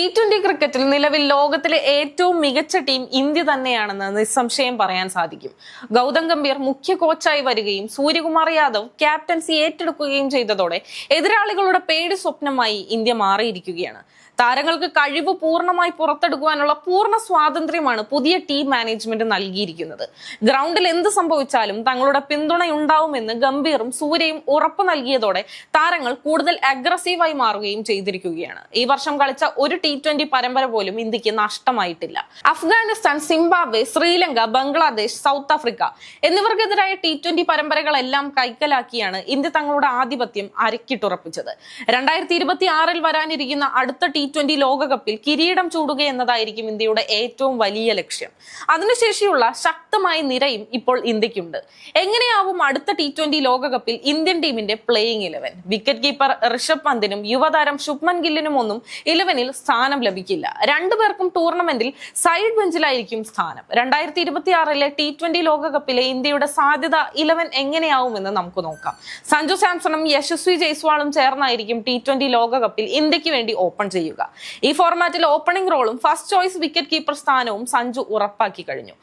T twenty ക്രിക്കറ്റിൽ നിലവിൽ ലോകത്തിലെ ഏറ്റവും മികച്ച ടീം ഇന്ത്യ തന്നെയാണെന്ന് നിസ്സംശയം പറയാൻ സാധിക്കും. ഗൗതം ഗംഭീർ മുഖ്യ കോച്ചായി വരികയും സൂര്യകുമാർ യാദവ് ക്യാപ്റ്റൻസി ഏറ്റെടുക്കുകയും ചെയ്തതോടെ എതിരാളികളുടെ പേടി സ്വപ്നമായി ഇന്ത്യ മാറിയിരിക്കുകയാണ്. താരങ്ങൾക്ക് കഴിവ് പൂർണമായി പുറത്തെടുക്കുവാനുള്ള പൂർണ സ്വാതന്ത്ര്യമാണ് പുതിയ ടീം മാനേജ്മെന്റ് നൽകിയിരിക്കുന്നത്. ഗ്രൗണ്ടിൽ എന്ത് സംഭവിച്ചാലും തങ്ങളുടെ പിന്തുണയുണ്ടാവുമെന്ന് ഗംഭീറും സൂര്യയും ഉറപ്പ് നൽകിയതോടെ താരങ്ങൾ കൂടുതൽ അഗ്രസീവായി മാറുകയും ചെയ്തിരിക്കുകയാണ്. ഈ വർഷം കളിച്ച ഒരു ടി ട്വന്റി പരമ്പര പോലും ഇന്ത്യയ്ക്ക് നഷ്ടമായിട്ടില്ല. Afghanistan Zimbabwe Sri Lanka Bangladesh South Africa എന്നിവർക്കെതിരായ T twenty പരമ്പരകളെല്ലാം കൈക്കലാക്കിയാണ് ഇന്ത്യ തങ്ങളുടെ ആധിപത്യം അരക്കിട്ടുറപ്പിച്ചത്. രണ്ടായിരത്തി ഇരുപത്തി ആറിൽ വരാനിരിക്കുന്ന അടുത്ത ടി ട്വന്റി ലോകകപ്പിൽ കിരീടം ചൂടുക എന്നതായിരിക്കും ഇന്ത്യയുടെ ഏറ്റവും വലിയ ലക്ഷ്യം. അതിനുശേഷിയുള്ള ശക്തമായ നിരയും ഇപ്പോൾ ഇന്ത്യക്കുണ്ട്. എങ്ങനെയാവും അടുത്ത ടി ട്വന്റി ലോകകപ്പിൽ ഇന്ത്യൻ ടീമിന്റെ playing eleven wicket keeper Rishabh പന്തിനും യുവതാരം ശുഭ്മൻ ഗില്ലിനും ഒന്നും ഇലവനിൽ സ്ഥാനം ലഭിക്കില്ല. രണ്ടുപേർക്കും ടൂർണമെന്റിൽ സൈഡ് ബെഞ്ചിലായിരിക്കും സ്ഥാനം രണ്ടായിരത്തി ഇരുപത്തി ആറിലെ ടി ട്വന്റി ലോകകപ്പിലെ ഇന്ത്യയുടെ സാധ്യത ഇലവൻ എങ്ങനെയാവുമെന്ന് നമുക്ക് നോക്കാം. സഞ്ജു സാംസണും യശസ്വി ജയ്സ്വാളും ചേർന്നായിരിക്കും ടി ട്വന്റി ലോകകപ്പിൽ ഇന്ത്യയ്ക്ക് വേണ്ടി ഓപ്പൺ ചെയ്യുക. ഈ ഫോർമാറ്റിൽ ഓപ്പണിംഗ് റോളും ഫസ്റ്റ് ചോയ്സ് വിക്കറ്റ് കീപ്പർ സ്ഥാനവും സഞ്ജു ഉറപ്പാക്കി കഴിഞ്ഞു.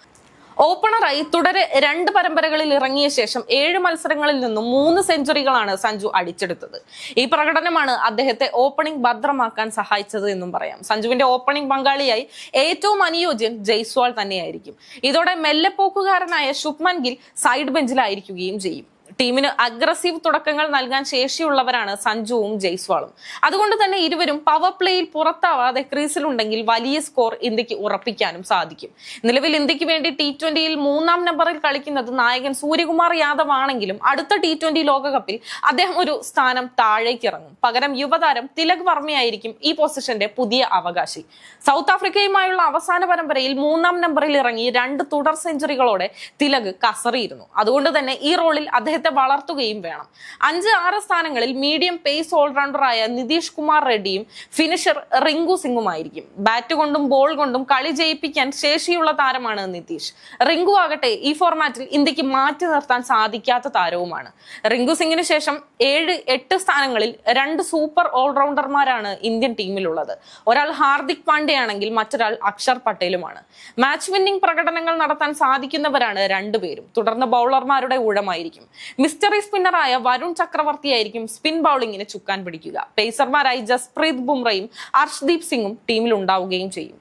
ഓപ്പണറായി തുടരെ രണ്ട് പരമ്പരകളിൽ ഇറങ്ങിയ ശേഷം ഏഴ് മത്സരങ്ങളിൽ നിന്നും മൂന്ന് സെഞ്ചുറികളാണ് സഞ്ജു അടിച്ചെടുത്തത്. ഈ പ്രകടനമാണ് അദ്ദേഹത്തെ ഓപ്പണിംഗ് ഭദ്രമാക്കാൻ സഹായിച്ചത് എന്നും പറയാം. സഞ്ജുവിന്റെ ഓപ്പണിംഗ് പങ്കാളിയായി ഏറ്റവും അനുയോജ്യൻ ജയ്സ്വാൾ തന്നെയായിരിക്കും. ഇതോടെ മെല്ലെപ്പോക്കുകാരനായ ശുഭ്മൻ ഗിൽ സൈഡ് ബെഞ്ചിലായിരിക്കുകയും ചെയ്യും. ടീമിന് അഗ്രസീവ് തുടക്കങ്ങൾ നൽകാൻ ശേഷിയുള്ളവരാണ് സഞ്ജുവും ജയ്സ്വാളും. അതുകൊണ്ട് തന്നെ ഇരുവരും പവർ പ്ലേയിൽ പുറത്താവാതെ ക്രീസിലുണ്ടെങ്കിൽ വലിയ സ്കോർ ഇന്ത്യയ്ക്ക് ഉറപ്പിക്കാനും സാധിക്കും. നിലവിൽ ഇന്ത്യയ്ക്ക് വേണ്ടി ടി ട്വന്റിയിൽ മൂന്നാം നമ്പറിൽ കളിക്കുന്നത് നായകൻ സൂര്യകുമാർ യാദവ് ആണെങ്കിലും അടുത്ത ടി ട്വന്റി ലോകകപ്പിൽ അദ്ദേഹം ഒരു സ്ഥാനം താഴേക്ക് ഇറങ്ങും. പകരം യുവതാരം തിലക് വർമ്മയായിരിക്കും ഈ പൊസിഷന്റെ പുതിയ അവകാശി. സൗത്ത് ആഫ്രിക്കയുമായുള്ള അവസാന പരമ്പരയിൽ മൂന്നാം നമ്പറിൽ ഇറങ്ങി രണ്ട് തുടർ സെഞ്ചുറികളോടെ തിലക് കസറിയിരുന്നു. അതുകൊണ്ട് തന്നെ ഈ റോളിൽ അദ്ദേഹത്തെ വളർത്തുകയും വേണം. അഞ്ച് ആറ് സ്ഥാനങ്ങളിൽ മീഡിയം പേസ് ഓൾറൗണ്ടറായ നിതീഷ് കുമാർ റെഡ്ഡിയും ഫിനിഷർ റിങ്കു സിംഗുമായിരിക്കും. ബാറ്റ് കൊണ്ടും ബോൾ കൊണ്ടും കളി ജയിപ്പിക്കാൻ ശേഷിയുള്ള താരമാണ് നിതീഷ്. റിങ്കു ആകട്ടെ ഈ ഫോർമാറ്റിൽ ഇന്ത്യയ്ക്ക് മാറ്റി നിർത്താൻ സാധിക്കാത്ത താരവുമാണ്. റിങ്കു സിംഗിന് ശേഷം ഏഴ് എട്ട് സ്ഥാനങ്ങളിൽ രണ്ട് സൂപ്പർ ഓൾറൗണ്ടർമാരാണ് ഇന്ത്യൻ ടീമിലുള്ളത്. ഒരാൾ ഹാർദിക് പാണ്ഡ്യയാണെങ്കിൽ മറ്റൊരാൾ അക്ഷർ പട്ടേലുമാണ്. മാച്ച് വിന്നിംഗ് പ്രകടനങ്ങൾ നടത്താൻ സാധിക്കുന്നവരാണ് രണ്ടുപേരും. തുടർന്ന് ബൗളർമാരുടെ ഊഴമായിരിക്കും. മിസ്റ്ററി സ്പിന്നറായ വരുൺ ചക്രവർത്തിയായിരിക്കും സ്പിൻ ബൗളിങ്ങിന് ചുക്കാൻ പിടിക്കുക. പേസർമാരായി ജസ്പ്രീത് ബുംറയും അർഷ്ദീപ് സിംഗും ടീമിൽ ഉണ്ടാവുകയും ചെയ്യും.